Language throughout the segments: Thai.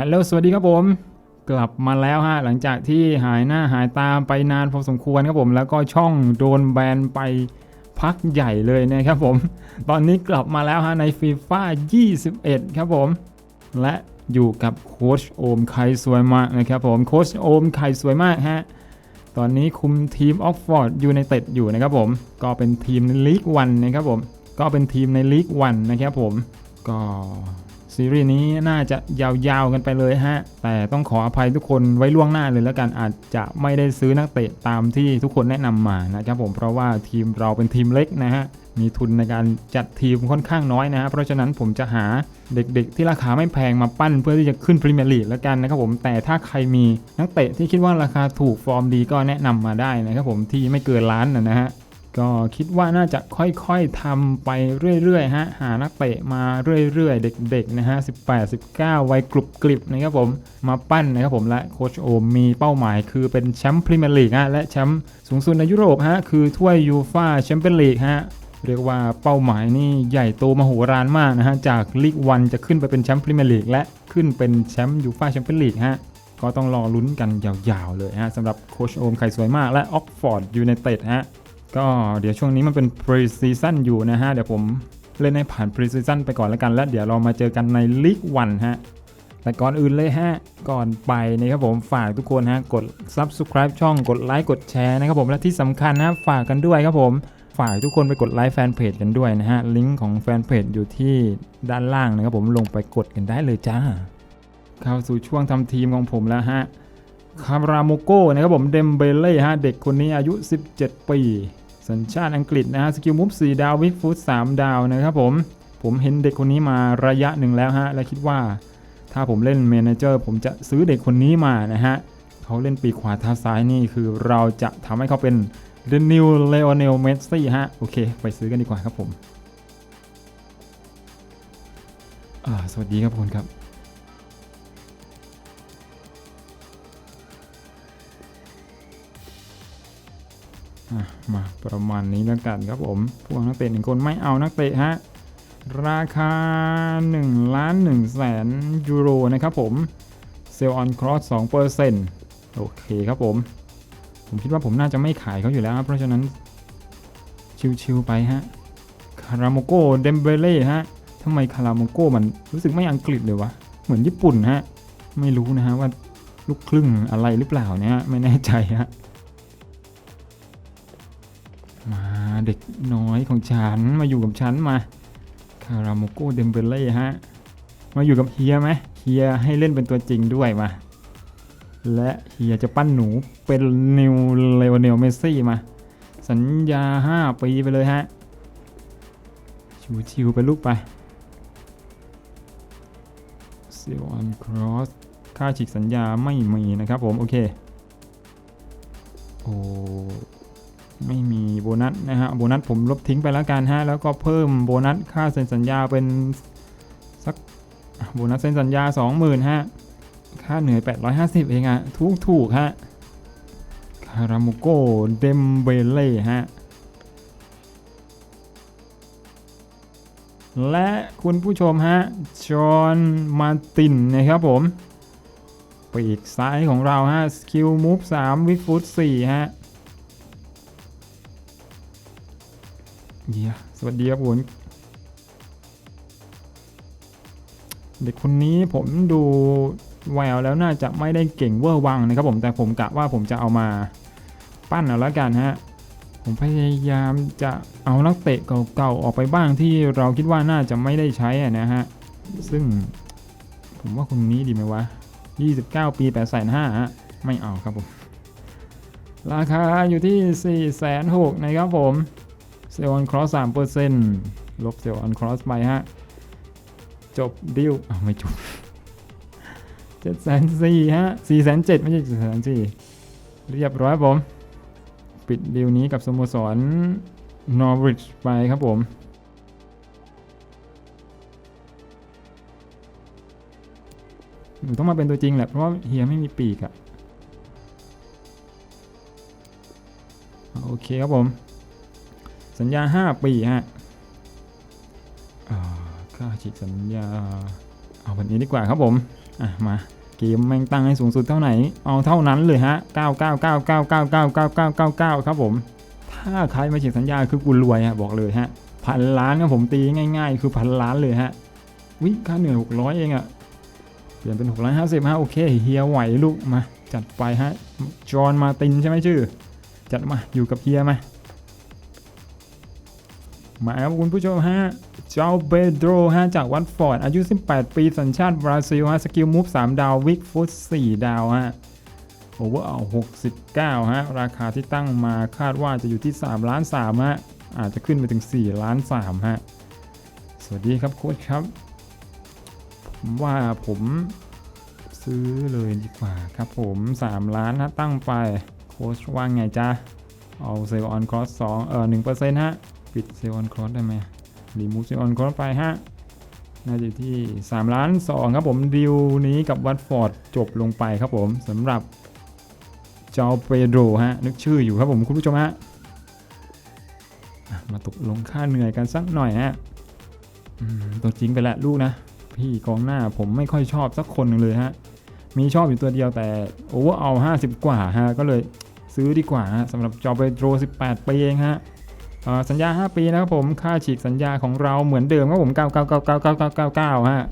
ฮัลโหลสวัสดีครับผม กลับมาแล้วฮะ หลังจากที่หายหน้าหายตาไปนานพอสมควรครับผม แล้วก็ช่องโดนแบนไปพักใหญ่เลยนะครับผม ตอนนี้กลับมาแล้วฮะในฟีฟ่า21 ครับผม และอยู่กับโค้ชโอมไข่สวยมากนะครับผม โค้ชโอมไข่สวยมากฮะ ตอนนี้คุมทีมออกฟอร์ดยูไนเต็ดอยู่นะครับผม ก็เป็นทีมในลีกวันนะครับผม ก็เป็นทีมในลีกวันนะครับผม ก็ ซีรีส์นี้น่าจะยาวๆกันไปเลยฮะ แต่ต้องขออภัยทุกคนไว้ล่วงหน้าเลยแล้วกันอาจจะไม่ได้ซื้อนักเตะตามที่ทุกคนแนะนำมานะครับผมเพราะว่าทีมเราเป็นทีมเล็กนะฮะมีทุนในการจัดทีมค่อนข้างน้อยนะฮะเพราะฉะนั้นผมจะหาเด็กๆ ที่ราคาไม่แพงมาปั้นเพื่อที่จะขึ้นพรีเมียร์ลีกแล้วกันนะครับผมแต่ถ้าใครมีนักเตะที่คิดว่าราคาถูกฟอร์มดีก็แนะนำมาได้นะครับผมที่ไม่เกินล้านนะฮะ ก็คิดว่าน่าจะค่อยๆทำไปเรื่อยๆฮะหานักเตะมาเรื่อยๆ เด็กๆนะฮะ 18 19 วัยกรุบกริบนะครับผมมาปั้นนะครับผมและโคชโอมมีเป้าหมายคือเป็นแชมป์พรีเมียร์ลีกฮะและแชมป์สูงสุดในยุโรปฮะคือถ้วยยูฟ่าแชมเปี้ยนลีกฮะเรียกว่าเป้าหมายนี่ใหญ่โตมโหฬารมากนะฮะจากลีกวันจะขึ้นไปเป็นแชมป์พรีเมียร์ลีกและขึ้นเป็นแชมป์ยูฟ่าแชมเปี้ยนลีกฮะก็ต้องรอลุ้นกันยาวๆเลยฮะสำหรับโคชโอมไข่สวยมากและออกฟอร์ดยูไนเต็ดฮะ ก็เดี๋ยวช่วงนี้มันเป็น pre season อยู่นะฮะ เดี๋ยวผมเล่นให้ผ่าน pre season ไปก่อนแล้วกัน แล้วเดี๋ยวเรามาเจอกันใน League 1ฮะ แต่ก่อนอื่นเลยฮะ ก่อนไปนะครับผมฝากทุกคนฮะ กด subscribe ช่องกดไลค์กดแชร์นะครับผมและที่สำคัญนะฝากกันด้วยครับผมฝากทุกคนไปกดไลค์แฟนเพจกันด้วยนะฮะ ลิงก์ของแฟนเพจอยู่ที่ด้านล่างนะครับผมลงไปกดกันได้เลยจ้า เข้าสู่ช่วงทำทีมของผมแล้วฮะคาราโมโก้นะครับผมเดมเบเล่ฮะ เด็กคนนี้อายุ 17 ปี สัญชาติอังกฤษนะฮะสกิลมุฟ4ดาววิกฟุต3ดาวนะครับผม ผมเห็นเด็กคนนี้มาระยะหนึ่งแล้วฮะ และคิดว่าถ้าผมเล่นเมนเจอร์ผมจะซื้อเด็กคนนี้มานะฮะเขาเล่นปีขวาท้าซ้ายนี่คือเราจะทำให้เขาเป็น The New Lionel Messi ฮะ โอเค ไปซื้อกันดีกว่าครับผมสวัสดีครับคุณครับ มาประมาณนี้แล้วกันครับผม พวกนักเตะหนึ่งคนไม่เอานักเตะฮะ ราคา1ล้าน1แสนยูโรนะครับผม เซลล์ออนครอส2%โอเคครับผม ผมคิดว่าผมน่าจะไม่ขายเขาอยู่แล้วครับเพราะฉะนั้น ชิวๆไปฮะ คาราโมโกเดมเบเล่ฮะทำไมคาราโมโกมันรู้สึกไม่อังกฤษเลยวะ เหมือนญี่ปุ่นฮะ ไม่รู้นะฮะว่าลูกครึ่งอะไรหรือเปล่าเนี่ยฮะไม่แน่ใจฮะ เด็กน้อยของฉันมาอยู่กับฉันมาคาราโมโกเดมเบเล่ฮะมาอยู่กับเฮียไหมเฮียให้เล่นเป็นตัวจริงด้วยมา และเฮียจะปั้นหนูเป็นนิวเลโอเนลเมซี่มา สัญญา 5 ปีไปเลยฮะ ชิวๆไปลูกไปเซลออนครอสค่าฉีกสัญญาไม่มีนะครับผม โอเค โอ้ ไม่มีโบนัสนะฮะโบนัสผมลบทิ้งไปแล้วกันฮะแล้วก็เพิ่มโบนัสค่าเซ็นสัญญาเป็นสักโบนัสเซ็นสัญญา 20,000ฮะค่าเหนื่อย 850 เองอะถูกถูกฮะคาราโมโกเดมเบเล่ฮะและคุณผู้ชมฮะจอห์นมาตินนะครับผมปีกซ้ายของเราฮะสกิลมูฟ3วิกฟุต4ฮะ เยียสวัสดีครับคุณเด็กคนนี้ผมดูแววแล้วน่าจะไม่ได้เก่งเวอร์วังนะครับผมแต่ผมกะว่าผมจะเอามาปั้นเอาละกันฮะผมพยายามจะเอานักเตะเก่าๆออกไปบ้างที่เราคิดว่าน่าจะไม่ได้ใช้นะฮะซึ่งผมว่าคนนี้ดีไหมวะ 29 ปี8 5 0 0ฮะไม่เอาครับผม ราคาอยู่ที่ 4 6 0 0 0นะครับผม เซลล์ออนครอสสามเปอร์เซ็นต์ลบเซลล์ออนครอสไปฮะ จบดิวอ้าไม่จบเจ็ดแสนสี่ฮะสี่แสนเจ็ดไม่ใช่เจ็ดแสนสี่เรียบร้อยครับผม ปิดดิวนี้กับสโมสรนอร์ริชไปครับผมหนูต้องมาเป็นตัวจริงแหละ เพราะว่าเฮียไม่มีปีกอะโอเคครับผม สัญญา 5 ปีฮะอ่าค่าฉีกสัญญา เอาแบบนี้ดีกว่าครับผม อะ มาเกมแม่งตั้งให้สูงสุดเท่าไหนเอาเท่านั้นเลยฮะ 999999999ครับผม ถ้าใครมาเฉียสัญญาคือกูรวยฮะบอกเลยฮะ พันล้านครับผมตีง่าย ๆ คือพันล้านเลยฮะ วิค่าเหนื่อย600 เองอะเปลี่ยนเป็น 650ฮะโอเคเฮียไหวลูกมา จัดไปฮะ จอห์นมาตินใช่ไหมชื่อ จัดมาอยู่กับเฮียมา มาครับคุณผู้ชมฮะ เจ้าเบโดรฮะจากวัตฟอร์ดอายุ 18 ปีสัญชาติบราซิลฮะสกิลมูฟ3ดาววิกฟุต4ดาวฮะโอเวอร์เอา69 ฮะ ราคาที่ตั้งมาคาดว่าจะอยู่ที่ 3 ล้าน 3 ฮะ อาจจะขึ้นไปถึง 4 ล้าน 3 ฮะ สวัสดีครับโค้ชครับ ผมว่าผมซื้อเลยดีกว่าครับผม 3 ล้านนะตั้งไป โค้ชว่าไงจ๊ะ เอาเซลล์ออนคอร์ส2เออ1%ฮะ ปิดเซลล์ออนคอร์สได้ไหมรีมูฟเซลล์ออนคอร์สไปฮะ น่าจะที่ 3 ล้าน 2 ครับผมดีลนี้กับวัตฟอร์ดจบลงไปครับผมสำหรับจอเปโดรฮะ นึกชื่ออยู่ครับผมคุณผู้ชมฮะ มาตกลงค่าเหนื่อยกันสักหน่อยฮะตัวจริงไปละลูกนะ พี่กองหน้าผมไม่ค่อยชอบสักคนหนึ่งเลยฮะ มีชอบอยู่ตัวเดียวแต่โอเวอร์เอา50 กว่าฮะ ก็เลยซื้อดีกว่าสำหรับจอเปโดร18ปีเองฮะ สัญญา 5 ปีนะครับผมค่าฉีกสัญญาของเราเหมือนเดิมครับผม 9999999ฮะ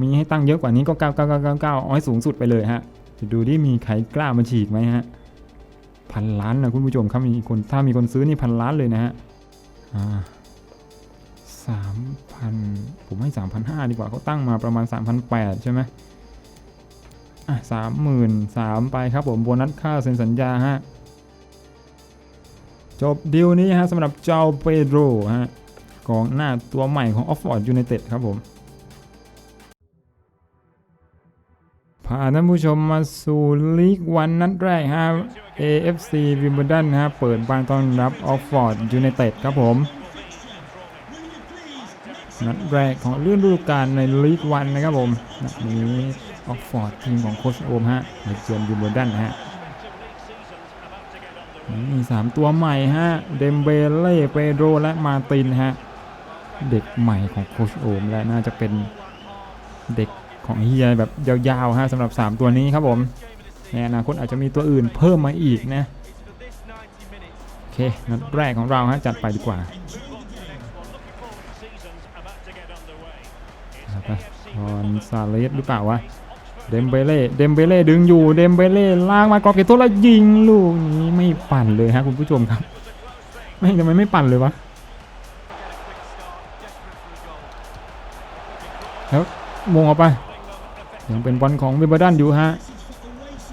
มีให้ตั้งเยอะกว่านี้ก็99999เอาให้สูงสุดไปเลยฮะจะดูที่มีใครกล้ามาฉีกไหมฮะพันล้านนะคุณผู้ชมครับมีคนถ้ามีคนซื้อนี่พันล้านเลยนะฮะสามพันผมให้สามพันห้าดีกว่าเขาตั้งมาประมาณ3,800ใช่ไหมอะสามหมื่นสามไปครับผมโบนัสค่าเซ็นสัญญาฮะ จบดีลนี้ฮะสำหรับเจ้าเปโดรฮะกองหน้าตัวใหม่ของออฟฟอร์ดยูไนเต็ดครับผมพาท่านผู้ชมมาสู่ลีกวันนัดแรกฮะ AFC Wimbledon ฮะเปิดบ้านต้อนรับออฟฟอร์ดยูไนเต็ดครับผม นัดแรกของเลื่อนฤดูกาลในลีกวันนะครับผมนัดนี้ออฟฟอร์ดทีมของโคชโอมฮะในเกมวิมเบิลดันฮะ สามตัวใหม่ฮะ เดมเบเล่เปโดรและมาตินฮะ เด็กใหม่ของโคชโอมและน่าจะเป็นเด็กของเฮียแบบยาวๆฮะสำหรับ 3 ตัวนี้ครับผมในอนาคตอาจจะมีตัวอื่นเพิ่มมาอีกนะโอเคนัดแรกของเราฮะจัดไปดีกว่าไปออนซาเลสหรือเปล่าวะ เดมเบเล่เดมเบเล่ดึงอยู่เดมเบเล่ลากมากรอบเขตโทษแล้วยิงลูกนี้ไม่ปั่นเลยฮะคุณผู้ชมครับ ไม่ทำไมไม่ปั่นเลยวะแล้วมงออกไป ยังเป็นบอลของวิบอร์ดันอยู่ฮะ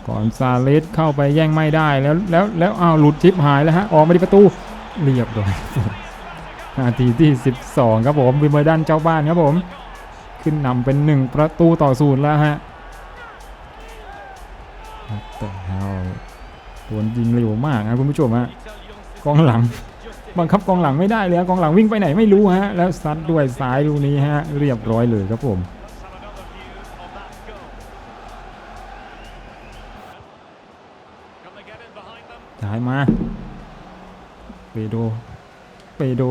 ก่อนซาเลสเข้าไปแย่งไม่ได้แล้วแล้วแล้วอ้าวหลุดชิปหายแล้วฮะออกมาที่ประตูเรียบร้อยนาทีที่ 12 ครับผมวิบอร์ดันเจ้าบ้านครับผม ขึ้นนำเป็น 1 ประตูต่อศูนย์แล้วฮะ แต่เราโดนยิงเร็วมากนะคุณผู้ชมฮะกองหลัง บังคับกองหลังไม่ได้เลยกองหลังวิ่งไปไหนไม่รู้ฮะ แล้วซัดด้วยซ้ายลูกนี้ฮะ เรียบร้อยเลยครับผมจ่ายมา เปโด เปโด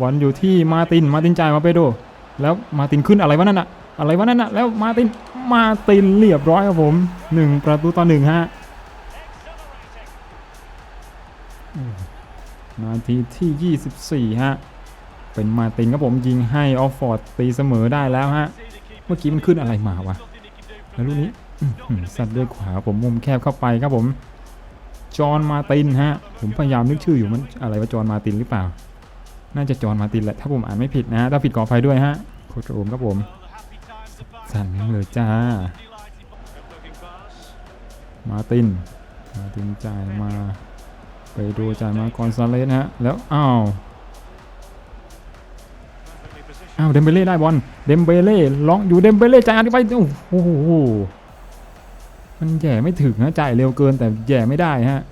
บอลอยู่ที่มาติน มาตินจ่ายมาเปโด แล้วมาตินขึ้นอะไรวะนั่นอะ อะไรวะนั่นอะแล้วมาตินมาตินเรียบร้อยครับผมหนึ่งประตูต่อหนึ่งฮะนาทีที่ 24 ฮะ เป็นมาตินครับผมยิงให้ออฟฟอร์ดตีเสมอได้แล้วฮะ เมื่อกี้มันขึ้นอะไรมาวะ แล้วลูกนี้สัตว์ด้วยขวาผมมุมแคบเข้าไปครับผม จอห์นมาตินฮะ ผมพยายามนึกชื่ออยู่มันอะไรว่าจอห์นมาตินหรือเปล่า น่าจะจอห์นมาตินแหละ ถ้าผมอ่านไม่ผิดนะฮะถ้าผิดขออภัยด้วยฮะ โคชโอมครับผม สั่นเลยจ้า มาติน มาตินจ่ายมา ไปดูจ่ายมากอนซาเลสนฮะ แล้วอ้าวอ้าวเดมเบเล่ได้บอล เดมเบเล่ล็อกอยู่เดมเบเล่จ่ายอันนี้ไปโอ้โห มันแย่ไม่ถึงนะจ่ายเร็วเกินแต่แย่ไม่ได้ฮะ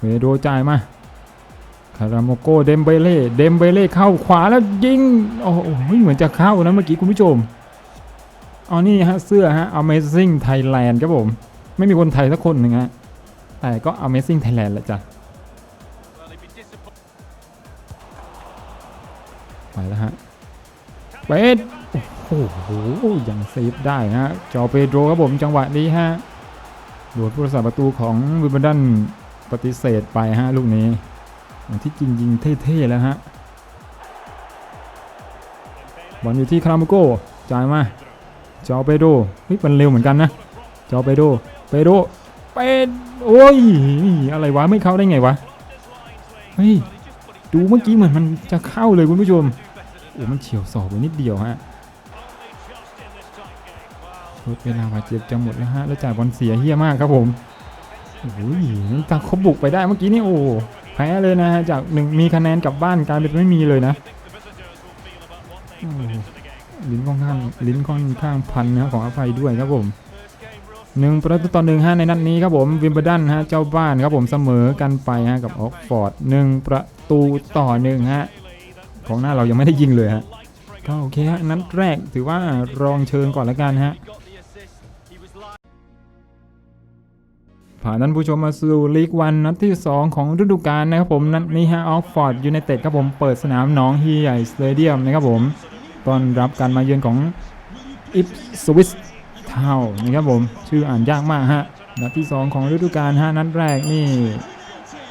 เวโดจ่ายมา คาราโมโกเดมเบเล่เดมเบเล่เข้าขวาแล้วยิง โอ้โหเหมือนจะเข้านะเมื่อกี้คุณผู้ชมอ๋อนี่ฮะเสื้อฮะ Amazing Thailand ครับผม ไม่มีคนไทยสักคนหนึ่งฮะ แต่ก็ Amazing Thailand แหละจ้ะ ไปแล้วฮะเป็ดโอ้โห ยังเซฟได้ฮะ จอเปโดรครับผมจังหวะนี้ฮะโดนผู้รักษาประตูของวิมเบิลดันปฏิเสธไปฮะลูกนี้ ที่จริงยิงเท่ๆแล้วฮะบอลอยู่ที่คาราโมโกจ่ายมาจอเปโดเฮ้ยมันเร็วเหมือนกันนะจอเปโดเปโดเป็นโอ้ยอะไรวะไม่เข้าได้ไงวะเฮ้ยดูเมื่อกี้เหมือนมันจะเข้าเลยคุณผู้ชมโอ้มันเฉียวศอกไปนิดเดียวฮะลดเวลาบาดเจ็บจะหมดแล้วฮะแล้วจ่ายบอลเสียเฮี้ยมากครับผมโอ้ยตาเขาบุกไปได้เมื่อกี้นี่โอ้ แพ้เลยนะฮะจากหนึ่งมีคะแนนกลับบ้านกลายเป็นไม่มีเลยนะลิ้นค่อนข้างลิ้นค่อนข้างพันนะของอภัยด้วยครับผมหนึ่งประตูต่อหนึ่งฮะในนัดนี้ครับผมวิมเบลดันฮะเจ้าบ้านครับผมเสมอกันไปฮะกับออกฟอร์ดหนึ่งประตูต่อหนึ่งฮะของหน้าเรายังไม่ได้ยิงเลยฮะก็โอเคฮะนัดแรกถือว่ารองเชิญก่อนละกันฮะ ผ่านท่านผู้ชมมาสู่ลีกวันนัดที่ 2 ของฤดูกาลนะครับผมนัดนี้ฮะออกฟอร์ดยูไนเต็ดครับผมเปิดสนามหนองฮีใหญ่สเตเดียมนะครับผมต้อนรับการมาเยือนของอิฟสวิสเทานะครับผมชื่ออ่านยากมากฮะนัดที่ 2 ของฤดูกาลฮะนัดแรกนี่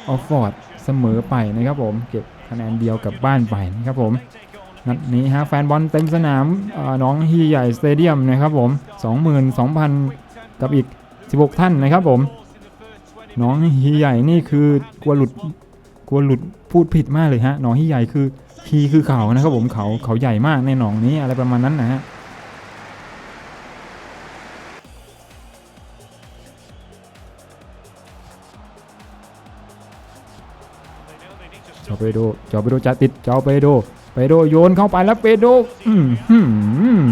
ออกฟอร์ดเสมอไปนะครับผมเก็บคะแนนเดียวกับบ้านไปนะครับผมนัดนี้ฮะแฟนบอลเต็มสนามเอ่อหนองฮีใหญ่สเตเดียมนะครับผม 22,000 กับอีก 16 ท่านนะครับผม น้องฮีใหญ่นี่คือกลัวหลุดกลัวหลุดพูดผิดมากเลยฮะหนองฮีใหญ่คือฮีคือเขานะครับผมเขาเขาใหญ่มากในหนองนี้อะไรประมาณนั้นนะฮะจอเปโดจอเปโดจะติดจอเปโดเปโดโยนเข้าไปแล้วเปโดอืมหืม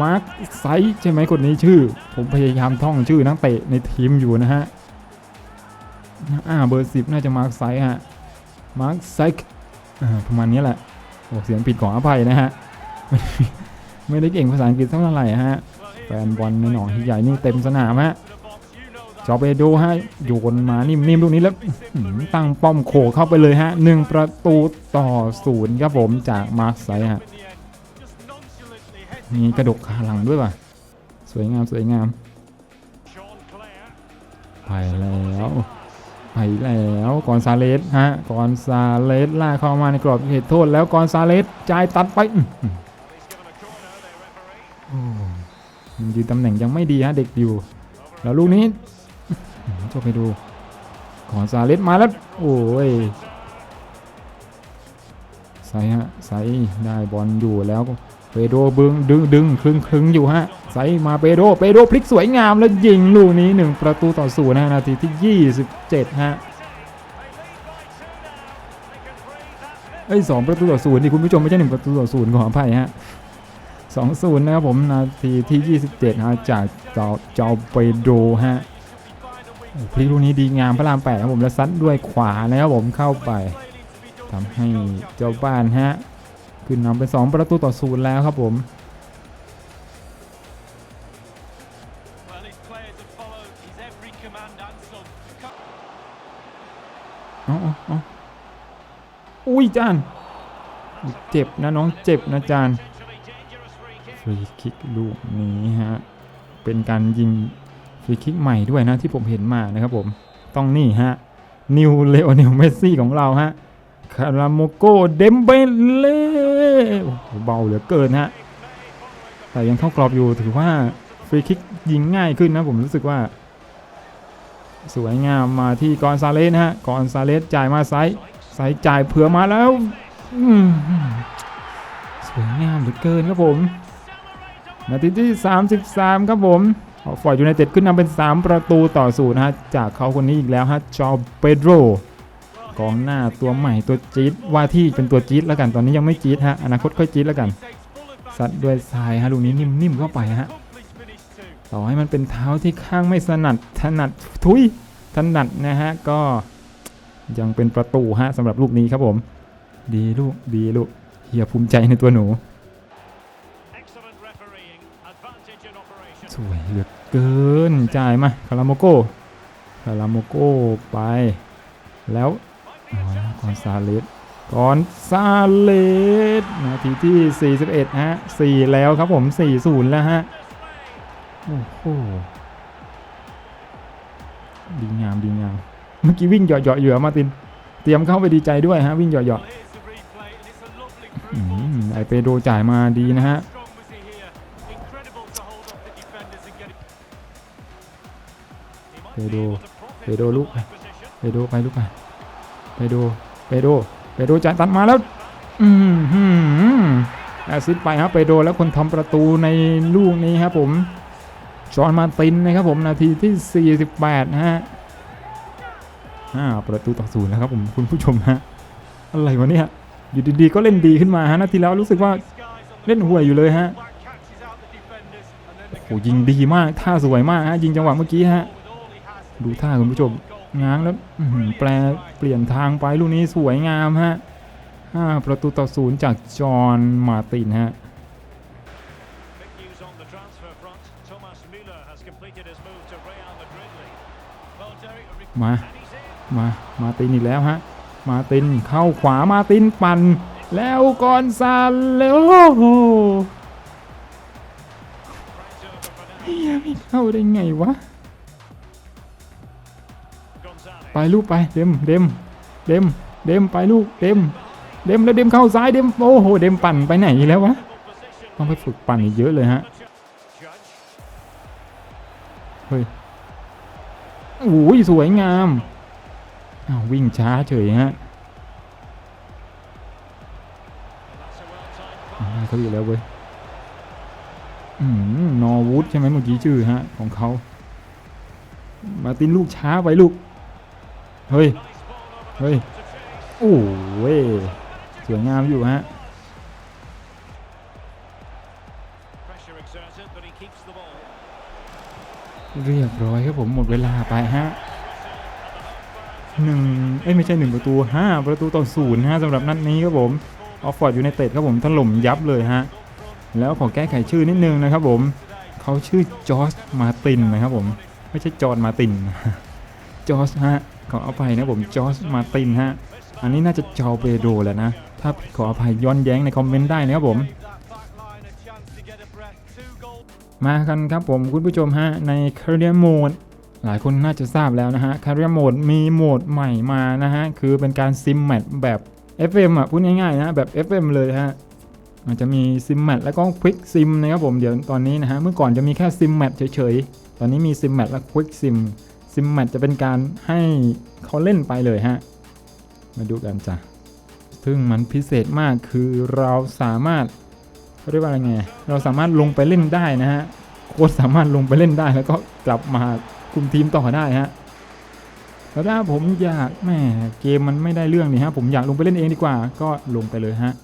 มาร์คไซส์ใช่ไหมคนนี้ชื่อ ผมพยายามท่องชื่อนักเตะในทีมอยู่นะฮะ อ่าเบอร์สิบน่าจะมาร์คไซฮะมาร์คไซค์ประมาณนี้แหละโอ้เสียงผิดของอภัยนะฮะ ไม่ได้เก่งภาษาอังกฤษเท่าไหร่ฮะแฟนบอลในหนองที่ใหญ่นี่เต็มสนามฮะจอไปดูฮะโยนมานิ่มๆลูกนี้แล้วตั้งป้อมโขเข้าไปเลยฮะหนึ่งประตูต่อศูนย์ครับผมจากมาร์คไซฮะมีกระดกขาหลังด้วยป่ะ สวยงามสวยงาม ไปแล้ว ไปแล้วกอนซาเลสฮะกอนซาเลสล่าเข้ามาในกรอบเขตโทษแล้วกอนซาเลสจ่ายตัดไปมันยืนตำแหน่งยังไม่ดีฮะเด็กอยู่ แล้วลูกนี้จะไปดูกอนซาเลสมาแล้ว โอ้ยใส่ฮะใส่ได้บอลอยู่แล้วเปโดบึงดึงดึงคลึงคลึงอยู่ฮะ ใส่มาเปโดเปโดพลิกสวยงามแล้วยิงลูกนี้หนึ่งประตูต่อศูนย์นะนาทีที่ 27 ฮะเอ้ยสองประตูต่อศูนย์ดิคุณผู้ชมไม่ใช่หนึ่งประตูต่อศูนย์ขออภัยฮะสองศูนย์นะครับผมนาทีที่ 27ฮะจากเจ้าเจ้าเปโดฮะพลิกลูกนี้ดีงามพระรามแปดครับผมแล้วซัดด้วยขวานะครับผมเข้าไปทำให้เจ้าบ้านฮะขึ้นนำเป็น2ประตูต่อศูนย์แล้วครับผม จานเจ็บนะน้องเจ็บนะจานฟรีคิกลูกนี้ฮะเป็นการยิงฟรีคิกใหม่ด้วยนะที่ผมเห็นมานะครับผมต้องนี่ฮะนิวเลโอเนลเมสซี่ของเราฮะคาราโมโกเดมเบเล่เบาเหลือเกินฮะแต่ยังเข้ากรอบอยู่ถือว่าฟรีคิกยิงง่ายขึ้นนะผมรู้สึกว่า สวยงามมาที่กอนซาเลสฮะกอนซาเลสจ่ายมาไซส์ ไซส์จ่ายเผื่อมาแล้วสวยงามเหลือเกินครับผมนาทีที่ 33 ครับผมเอาฟอร์ดยูไนเต็ดขึ้นนำเป็น 3 ประตูต่อศูนย์นะฮะจากเขาคนนี้อีกแล้วฮะจอเปโดรกองหน้าตัวใหม่ตัวจี๊ดว่าที่เป็นตัวจี๊ดแล้วกันตอนนี้ยังไม่จี๊ดฮะอนาคตค่อยจี๊ดแล้วกันซัดด้วยทรายฮะลูกนี้นิ่มๆเข้าไปฮะต่อให้มันเป็นเท้าที่ข้างไม่สนัดถนัดทุยถนัดนะฮะก็ ยังเป็นประตูฮะสำหรับลูกนี้ครับผม ดีลูกดีลูกเฮียภูมิใจในตัวหนู Excellent refereeing. Advantage in operation. สวยเหลือเกินจ่ายมาคาราโมโกคาราโมโกไป แล้ว Might be อ๋อ a chance กอน here. ซาเลสกอนซาเลสนาทีที่ 41 ฮะ 4 แล้วครับผม 4-0 แล้วฮะ โอ้โหดีงามดีงาม เมื่อกี้วิ่งเหยาะเหยาะเหยื่อมาติน เตรียมเข้าไปดีใจด้วยฮะ วิ่งเหยาะเหยาะไอเปโดจ่ายมาดีนะฮะเปโดเปโดลุกไปเปโดไปลุกไปเปโดเปโดเปโดจ่ายตัดมาแล้ว อืมแอซิดไปฮะไเปโดแล้วคนทำประตูในลูกนี้ครับผมจอนมาตินนะครับผมนาทีที่ 48นะฮะ ห้าประตูต่อศูนย์แล้วครับผมคุณผู้ชมฮะอะไรวะเนี่ยอยู่ดีๆก็เล่นดีขึ้นมาฮะนาทีแล้วรู้สึกว่าเล่นห่วยอยู่เลยฮะโอ้ยิงดีมากท่าสวยมากฮะยิงจังหวะเมื่อกี้ฮะดูท่าคุณผู้ชมง้างแล้วแปลเปลี่ยนทางไปลูกนี้สวยงามฮะห้าประตูต่อศูนย์จากจอห์นมาตินฮะมา มามาตินอีกแล้วฮะ มาตินเข้าขวามาตินปั่นแล้วกอนซาเลโอ้โห Franks over for เฮียไม่เข้าได้ไงวะ ไปลูกไปเดมเดมเดมเดมไปลูกเดมเดมแล้วเดมเข้าซ้ายเดมโอ้โหเดมปั่นไปไหนแล้ววะต้องไปฝึกปั่นอีกเยอะเลยฮะเฮ้ยโอ้ยสวยงาม อ้าววิ่งช้าเฉยฮะเขาอีกแล้วเว้ยนอวูดใช่ไหมเมื่อกี้ชื่อฮะของเขา มาตินลูกช้าไปลูก เฮ้ย เฮ้ย โอ้เว้ยสวยงามอยู่ฮะเรียบร้อยครับผมหมดเวลาไปฮะ หนึ่งเอ้ยไม่ใช่หนึ่งประตูห้าประตูต่อศูนย์ฮะสำหรับนัดนี้ครับผมออฟฟอร์ดยูไนเต็ดครับผมถล่มยับเลยฮะแล้วขอแก้ไขชื่อนิดนึงนะครับผมเขาชื่อจอร์จมาตินนะครับผมไม่ใช่จอร์นมาตินจอร์จฮะขออภัยนะผมจอร์จมาตินฮะอันนี้น่าจะจอเปโดแหละนะ ถ้าผิดขออภัยย้อนแย้งในคอมเมนต์ได้นะครับผมมากันครับผมคุณผู้ชมฮะใน Career Mode ห หลายคนน่าจะทราบแล้วนะฮะ Career Mode มีโหมดใหม่มานะฮะ คือเป็นการซิมแมทแบบ FM อะพูดง่ายๆนะแบบ FM เลยฮะมันจะมีซิมแมทแล้วก็ Quick Sim นะครับผมเดี๋ยวตอนนี้นะฮะเมื่อก่อนจะมีแค่ซิมแมทเฉยๆ ตอนนี้มีซิมแมทและ Quick Sim ซิมแมทจะเป็นการให้เขาเล่นไปเลยฮะ มาดูกันจ้ะซึ่งมันพิเศษมากคือเราสามารถเขาเรียกว่าอะไรไง เราสามารถลงไปเล่นได้นะฮะโค้ชสามารถลงไปเล่นได้แล้วก็กลับมา คุมทีมต่อได้ฮะแล้วถ้าผมอยากแม่เกมมันไม่ได้เรื่องนี่ฮะผมอยากลงไปเล่นเองดีกว่า ก็ลงไปเลยฮะ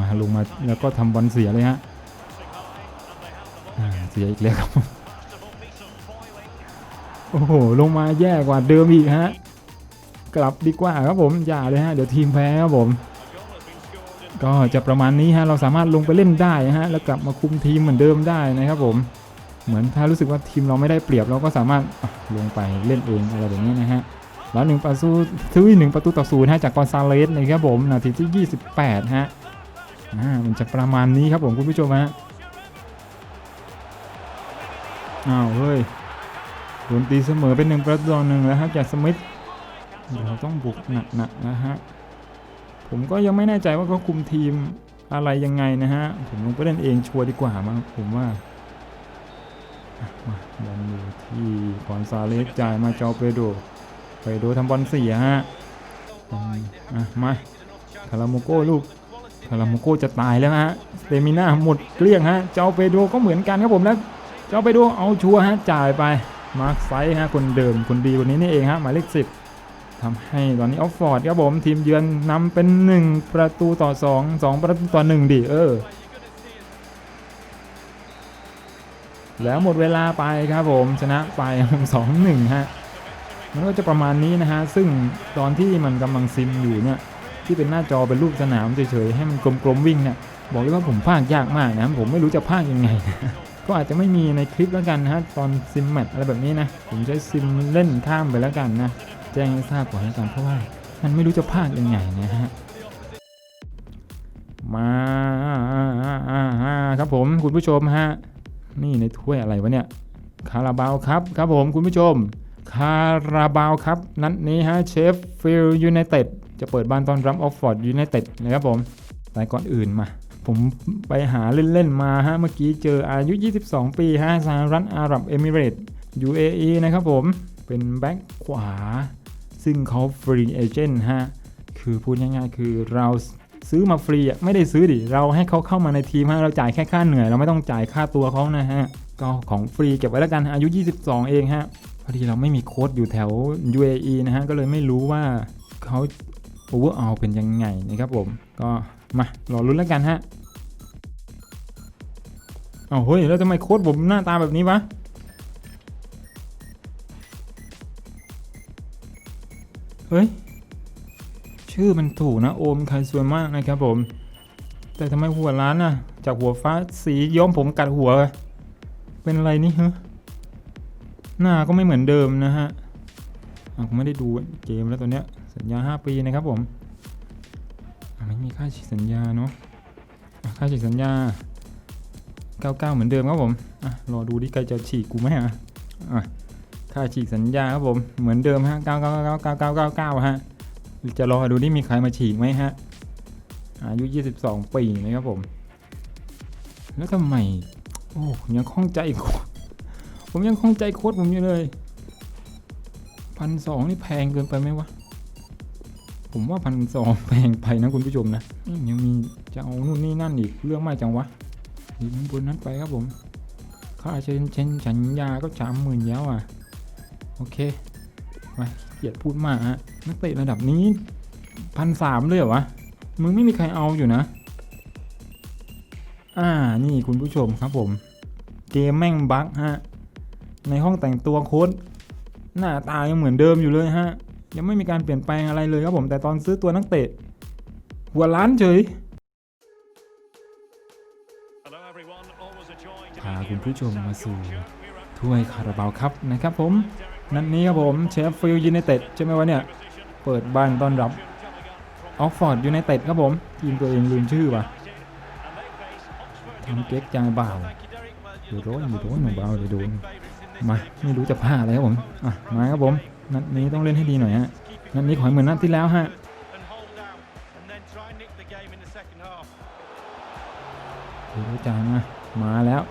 มาลงมาแล้วก็ทำบอลเสียเลยฮะเสียอีกแล้วครับโอ้โหลงมาแย่กว่าเดิมอีกฮะ กลับดีกว่าครับผมอย่าเลยฮะเดี๋ยวทีมแพ้ครับผม ก็จะประมาณนี้ฮะเราสามารถลงไปเล่นได้ฮะแล้วกลับมาคุมทีมเหมือนเดิมได้นะครับผมเหมือนถ้ารู้สึกว่าทีมเราไม่ได้เปรียบเราก็สามารถลงไปเล่นเองอะไรแบบนี้นะฮะแล้วหนึ่งประตูซื้อหนึ่งประตูต่อศูนย์ฮะจากกอนซาเลสนะครับผมนาทีที่ 28 ฮะอ่ามันจะประมาณนี้ครับผมคุณผู้ชมฮะอ้าวเฮ้ยโดนตีเสมอเป็นหนึ่งประตูต่อหนึ่งแล้วครับจากสมิธเราต้องบุกหนักๆนะฮะ ผมก็ยังไม่แน่ใจว่าเขาคุมทีมอะไรยังไงนะฮะ ผมลงไปเล่นเองชัวร์ดีกว่ามั้งผมว่ามาบอลอยู่ที่คอนซาเลสจ่ายมาเจ้าเปโดเปโดทำบอลเสียฮะอะมาคาราโมโก้ลูกคาราโมโก้จะตายแล้วฮะสเตมิน่าหมดเกลี้ยงฮะเจ้าเปโดก็เหมือนกันครับผมแล้ว เจ้าเปโดเอาชัวร์ฮะจ่ายไปมาร์คไซฮะคนเดิมคนดีคนนี้นี่เองฮะหมายเลขสิบ ทำให้ตอนนี้ออฟฟอร์ดครับผมทีมเยือนนำเป็น 1 ประตูต่อ 2 2 ประตูต่อ 1 ดิเออ แล้วหมดเวลาไปครับผมชนะไป2 1 ฮะ มันก็จะประมาณนี้นะฮะ ซึ่งตอนที่มันกำลังซิมอยู่เนี่ย ที่เป็นหน้าจอเป็นรูปสนามเฉยๆ ให้มันกลมๆวิ่งเนี่ยบอกเลยว่าผมพากยากมากนะผมไม่รู้จะพากยังไงก็ก็อาจจะไม่มีในคลิปแล้วกันนะฮะตอนซิมแมทอะไรแบบนี้นะ ผมใช้ซิมเล่นข้ามไปแล้วกันนะ แจ้งให้ทราบก่อนแล้วกันเพราะว่ามันไม่รู้จะพลาดยังไงนะฮะมาครับผมคุณผู้ชมฮะนี่ในถ้วยอะไรวะเนี่ยคาราบาวครับครับผมคุณผู้ชมคาราบาวครับ นัดนี้ฮะเชฟฟิลยูไนเต็ดจะเปิดบ้านตอนรับออฟฟอร์ดยูไนเต็ดนะครับผม แต่ก่อนอื่นมา ผมไปหาเล่นๆมาฮะ เมื่อกี้เจออายุ 22 ปีฮะสหรัฐอาหรับเอมิเรตส์ UAE นะครับผม เป็นแบ็คขวา ซึ่งเขาฟรีเอเจนต์ฮะ คือพูดง่ายๆ คือเราซื้อมาฟรีอะไม่ได้ซื้อดิ เราให้เขาเข้ามาในทีมฮะ เราจ่ายแค่ค่าเหนื่อย เราไม่ต้องจ่ายค่าตัวเขานะฮะ ก็ของฟรีเก็บไว้แล้วกันอายุ 22 เองฮะ พอดีเราไม่มีโค้ดอยู่แถว UAE นะฮะ ก็เลยไม่รู้ว่าเขาโอเวอร์เอาเป็นยังไงนะครับผม ก็มารอรุ้นแล้วกันฮะเอาเฮ้ย แล้วทำไมโค้ดผมหน้าตาแบบนี้วะ เฮ้ย ชื่อมันถูกนะ โอมใครสวยมากนะครับผม แต่ทำไมหัวร้านน่ะ จากหัวฟ้าสีย้อมผมกัดหัว เป็นอะไรนี่ฮะหน้าก็ไม่เหมือนเดิมนะฮะผมไม่ได้ดูเกมแล้วตัวเนี้ย สัญญา 5 ปีนะครับผมไม่มีค่าฉีกสัญญาเนาะอะค่าฉีกสัญญา 99 เหมือนเดิมครับผมอะรอดูดิใครจะฉีกกูไหมอะอะ ค่าฉีกสัญญาครับผม เหมือนเดิมฮะ 9999999ฮะจะรอดูนี่มีใครมาฉีกไหมฮะ อายุ 22 ปีนะครับผม แล้วทำไม โอ้ผมยังข้องใจโค้ดผมยังข้องใจโค้ดผมอยู่เลยพันสองนี่แพงเกินไปไหมวะ ผมว่าพันสองแพงไปนะคุณผู้ชมนะยังมีจะเอานู่นนี่นั่นอีกเรื่องไม่จังวะดีมันบนนั้นไปครับผม ค่าเช่นเช่นสัญญาก็สามหมื่นแล้วอะ โอเคไปเกลียดพูดมากฮะนักเตะระดับนี้พันสามเลยเหรอวะ มึงไม่มีใครเอาอยู่นะ อ่านี่คุณผู้ชมครับผม เกมแม่งบั๊กฮะ ในห้องแต่งตัวโค้ดหน้าตายังเหมือนเดิมอยู่เลยฮะ ยังไม่มีการเปลี่ยนแปลงอะไรเลยครับผมแต่ตอนซื้อตัวนักเตะ หัวล้านเฉย Hello everyone, always a joy to พา be คุณ here ผู้ at ชมมาสู่ St. George. ถ้วยคาราบาวครับนะครับผม นัดนี้ครับผมเชฟฟิลด์ยูไนเต็ดใช่ไหมวะเนี่ย เปิดบ้านต้อนรับออกฟอร์ดยูไนเต็ดครับผมทีมตัวเองลืมชื่อว่ะทำเก๊กจางเบาวเดี๋ยวโดนเดี๋ยวโดนหนูเบาเดี๋ยโดนมาไม่รู้จะพลาดอะไรครับผมอะมาครับผมนัดนี้ต้องเล่นให้ดีหน่อยฮะนัดนี้ขอให้เหมือนนัดที่แล้วฮะเดี๋ยวจางมามาแล้ว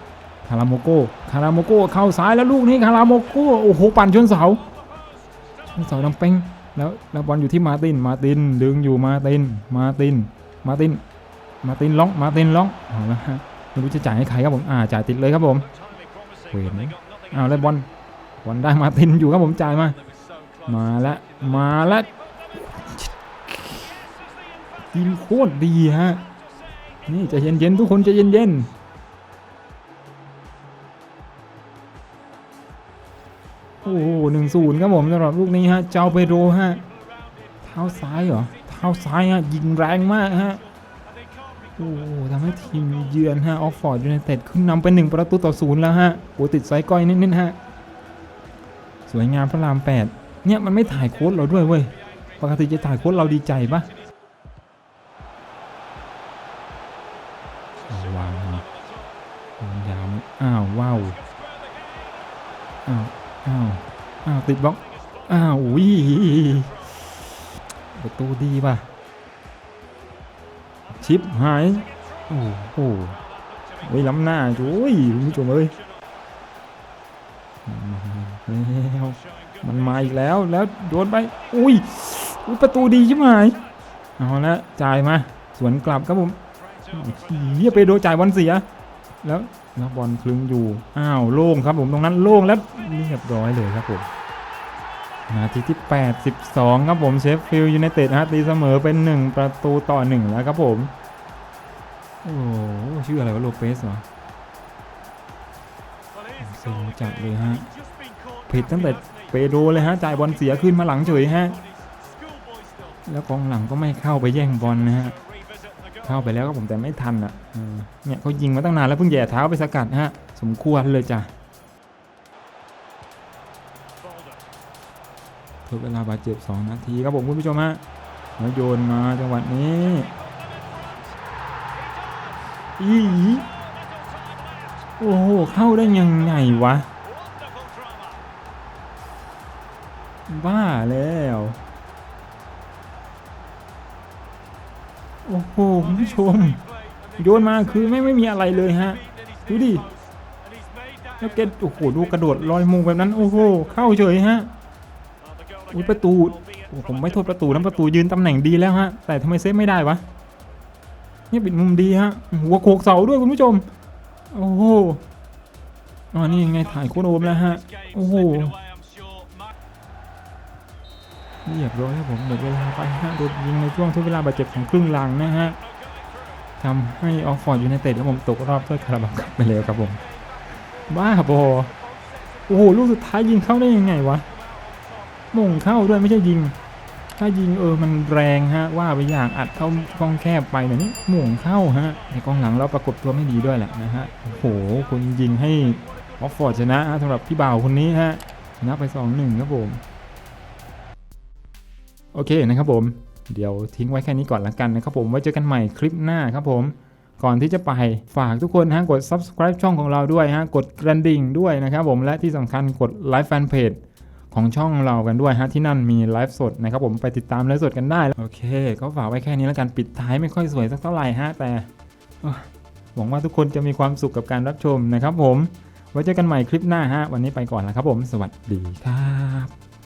คาราโมโก้คาราโมโก้เข้าซ้ายแล้วลูกนี้คาราโมโก้โอ้โหปั่นชนเสาชนเสาดังเป้งแล้วแล้วบอลอยู่ที่มาตินมาตินดึงอยู่มาตินมาตินมาตินมาตินล็อกมาตินล็อกเอาละฮะไม่รู้จะจ่ายให้ใครครับผมอ่าจ่ายติดเลยครับผม Timely promising, Quyền but they đấy. got nothing เอาแล้วบอลบอลได้มาตินอยู่ครับผมจ่ายมา มาล้วมาล้วทีมโคตรดีฮะนี่จะเย็นๆทุกคนจะเย็นๆ อ้โหหนึ่งศูนย์ครับผมสำหรับลูกนี้ฮะ เจ้าเปโดฮะ เท้าซ้ายเหรอ เท้าซ้ายฮะ ยิงแรงมากฮะ โอ้โหทำให้ทีมเยือนฮะ ออกฟอร์ดยูไนเต็ดขึ้นนำไปหนึ่งประตูต่อศูนย์แล้วฮะโอ้ติดไซก้อยนิดๆฮะ สวยงามพระรามแปดเนี่ยมันไม่ถ่ายโค้ดเราด้วยเว้ย ปกติจะถ่ายโค้ดเราดีใจปะวางยาวอ้าวว้าวอ้าว อ้าว อ้าว ติดบล็อก อ้าวอุ้ยประตูดีป่ะ ชิปหาย โอ้โหเฮ้ยล้ำหน้าจุ้ยคุณผู้ชมเอ้ยมาแล้วมันมาอีกแล้วแล้วโดนไป อุ้ยอุ้ยประตูดีใช่ไหมเอาละจ่ายมา สวนกลับครับผมเฮียไปโดนจ่ายบอลเสีย แล้วแล้วบอลคลึงอยู่ อ้าวโล่งครับผมตรงนั้นโล่งแล้วเรียบร้อยเลยครับผมนาทีที่ 82 ครับผมเชฟฟิลด์ยูไนเต็ดฮะตีเสมอเป็น 1 ประตูต่อ 1 แล้วครับผม โอ้ชื่ออะไรวะโลเปสเหรอเซ็งจัดเลยฮะ ผิดตั้งแต่เปโดเลยฮะ จ่ายบอลเสียขึ้นมาหลังเฉยฮะ แล้วกองหลังก็ไม่เข้าไปแย่งบอลนะฮะ เข้าไปแล้วก็ผมแต่ไม่ทันอะเนี่ยเขายิงมาตั้งนานแล้วเพิ่งแย่เท้าไปสกัดฮะ สมควรเลยจ้ะทดเวลาบาดเจ็บ 2 นาทีครับผมคุณผู้ชมฮะแล้วโยนมาจังหวะนี้อีโอ้โห เข้าได้ยังไงวะ บ้าแล้ว โอ้โหคุณผู้ชม โยนมาคือไม่ไม่มีอะไรเลยฮะ ดูดิแล้วแกโอ้โหดูกระโดดลอยมุงแบบนั้น โอ้โห เข้าเฉยฮะอุ้ยประตูโอ้ผมไม่โทษประตูนะประตูยืนตำแหน่งดีแล้วฮะ แต่ทำไมเซฟไม่ได้วะเนี่ยปิดมุมดีฮะ หัวโขกเสาด้วยคุณผู้ชม โอ้โหอ๋อนี่ยังไงถ่ายโคตรโอมแล้วฮะ โอ้โห เรียบร้อยครับผมหมดเวลาไปฮะโดนยิงในช่วงทดเวลาบาดเจ็บของครึ่งหลังนะฮะทำให้ออกฟอร์ดยูไนเต็ดครับผมตกรอบถ้วยคาราบาวคัพไปแล้วครับผมบ้าบอโอ้โหลูกสุดท้ายยิงเข้าได้ยังไงวะมงเข้าด้วยไม่ใช่ยิง ถ้ายิงเออมันแรงฮะ ว่าไปอย่างอัดเข้ากล้องแคบไปแต่นี่หม่งเข้าฮะในกองหลังเราปรากฏตัวไม่ดีด้วยแหละนะฮะโอ้โหคุณยิงให้ออกฟอร์ดชนะฮะสำหรับพี่บ่าวคนนี้ฮะชนะไป 2-1ครับผม โอเคนะครับผม เดี๋ยวทิ้งไว้แค่นี้ก่อนละกันนะครับผม ไว้เจอกันใหม่คลิปหน้าครับผม ก่อนที่จะไปฝากทุกคนฮะกด subscribe ช่องของเราด้วยฮะ กดกระดิ่งด้วยนะครับผม และที่สำคัญกดไลฟ์แฟนเพจของช่องเรากันด้วยฮะที่นั่นมีไลฟ์สดนะครับผมไปติดตามไลฟ์สดกันได้ โอเค ก็ฝากไว้แค่นี้แล้วกันปิดท้ายไม่ค่อยสวยสักเท่าไหร่ฮะแต่หวังว่าทุกคนจะมีความสุขกับการรับชมนะครับผม ไว้เจอกันใหม่คลิปหน้าฮะวันนี้ไปก่อนแล้วครับผม สวัสดีครับ